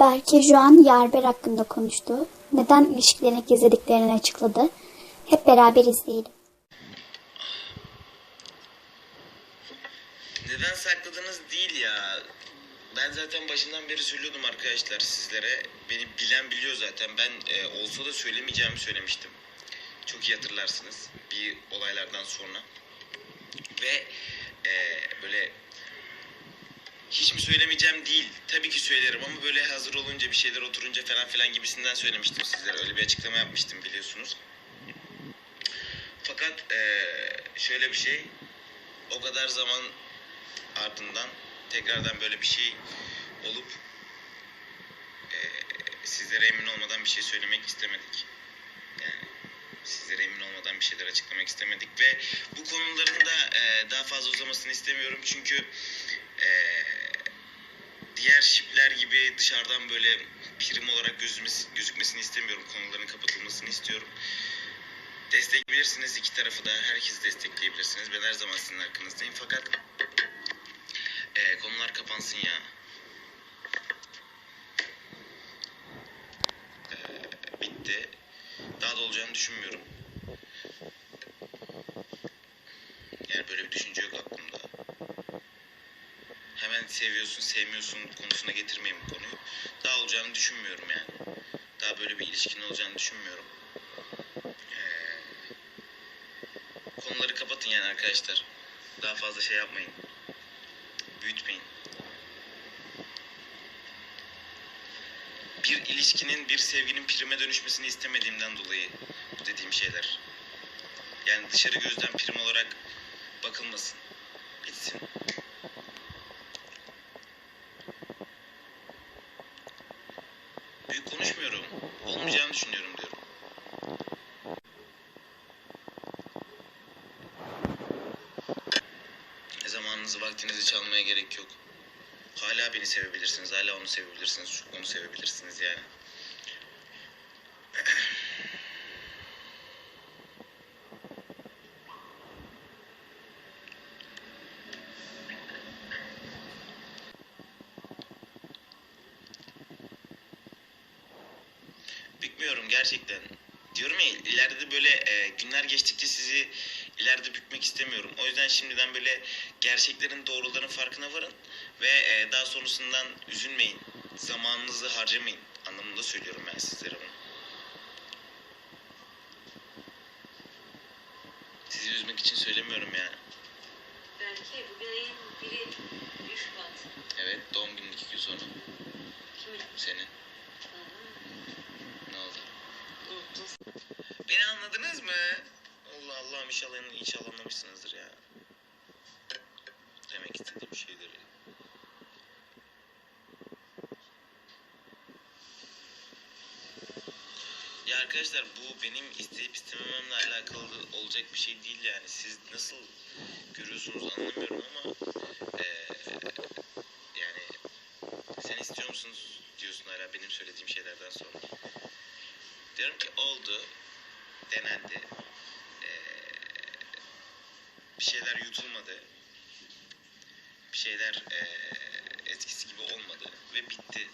Berke Juan Yarber hakkında konuştu. Neden ilişkilerini gizlediklerini açıkladı. Hep beraber izleyelim. Neden sakladınız değil ya. Ben zaten başından beri söylüyordum arkadaşlar sizlere. Beni bilen biliyor zaten. Ben e, olsa da söylemeyeceğimi söylemiştim. Çok iyi hatırlarsınız bir olaylardan sonra. Ve e, böyle hiç mi söylemeyeceğim değil. Tabii ki söylerim ama böyle hazır olunca bir şeyler oturunca falan filan gibisinden söylemiştim sizlere. Öyle bir açıklama yapmıştım biliyorsunuz. Fakat şöyle bir şey. O kadar zaman ardından tekrardan böyle bir şey olup e, sizlere emin olmadan bir şey söylemek istemedik. Yani sizlere emin olmadan bir şeyler açıklamak istemedik ve bu konuların da e, daha fazla uzamasını istemiyorum çünkü e, diğer şipler gibi dışarıdan böyle prim olarak gözükmesi, gözükmesini istemiyorum. Konuların kapatılmasını istiyorum. Destekleyebilirsiniz iki tarafı da herkesi destekleyebilirsiniz. Ben her zaman sizin arkanızdayım fakat e, konular kapansın ya. E, bitti. Daha da olacağını düşünmüyorum. Yani böyle bir düşünce yok aklımda. Hemen seviyorsun, sevmiyorsun konusuna getirmeyin bu konuyu. Daha olacağını düşünmüyorum yani. Daha böyle bir ilişkinin olacağını düşünmüyorum. Ee, konuları kapatın yani arkadaşlar. Daha fazla şey yapmayın. Büyütmeyin. Bir ilişkinin, bir sevginin prime dönüşmesini istemediğimden dolayı bu dediğim şeyler. Yani dışarı gözden prim olarak bakılmasın. Bitsin. Büyük konuşmuyorum. Olmayacağını düşünüyorum diyorum. Zamanınızı, vaktinizi çalmaya gerek yok. Hala beni sevebilirsiniz, hala onu sevebilirsiniz, onu sevebilirsiniz yani. Bükmüyorum gerçekten. Diyorum ya ileride de böyle e, günler geçtikçe sizi ileride bükmek istemiyorum. O yüzden şimdiden böyle gerçeklerin doğruların farkına varın ve e, daha sonrasından üzülmeyin. Zamanınızı harcamayın anlamında söylüyorum ben sizlere bunu. Sizi üzmek için söylemiyorum yani. Belki bugün ayın biri 1 Şubat. Evet doğum günün iki gün sonra Kimin? senin. Hı Ne oldu? hı. Unuttun. Beni anladınız mı? Allah Allah'ım inşallah, inşallah anlamışsınızdır ya. Demek istediğim şeyleri. Ya arkadaşlar bu benim isteyip istemememle alakalı olacak bir şey değil yani. Siz nasıl görüyorsunuz anlamıyorum ama eee, yani sen istiyor musunuz diyorsun hala benim söylediğim şeylerden sonra. Diyorum ki oldu, denendi, Ee, bir şeyler yutulmadı, bir şeyler eskisi gibi olmadı ve bitti.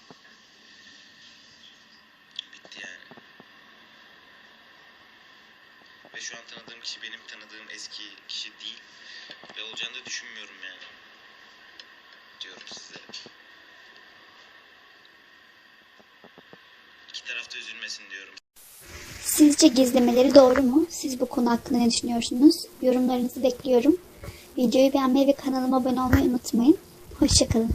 Bitti yani. Ve şu an tanıdığım kişi benim tanıdığım eski kişi değil ve olacağını da düşünmüyorum yani. Diyorum size. İki tarafta üzülmesin diyorum. Sizce gizlemeleri doğru mu? Siz bu konu hakkında ne düşünüyorsunuz? Yorumlarınızı bekliyorum. Videoyu beğenmeyi ve kanalıma abone olmayı unutmayın. Hoşçakalın.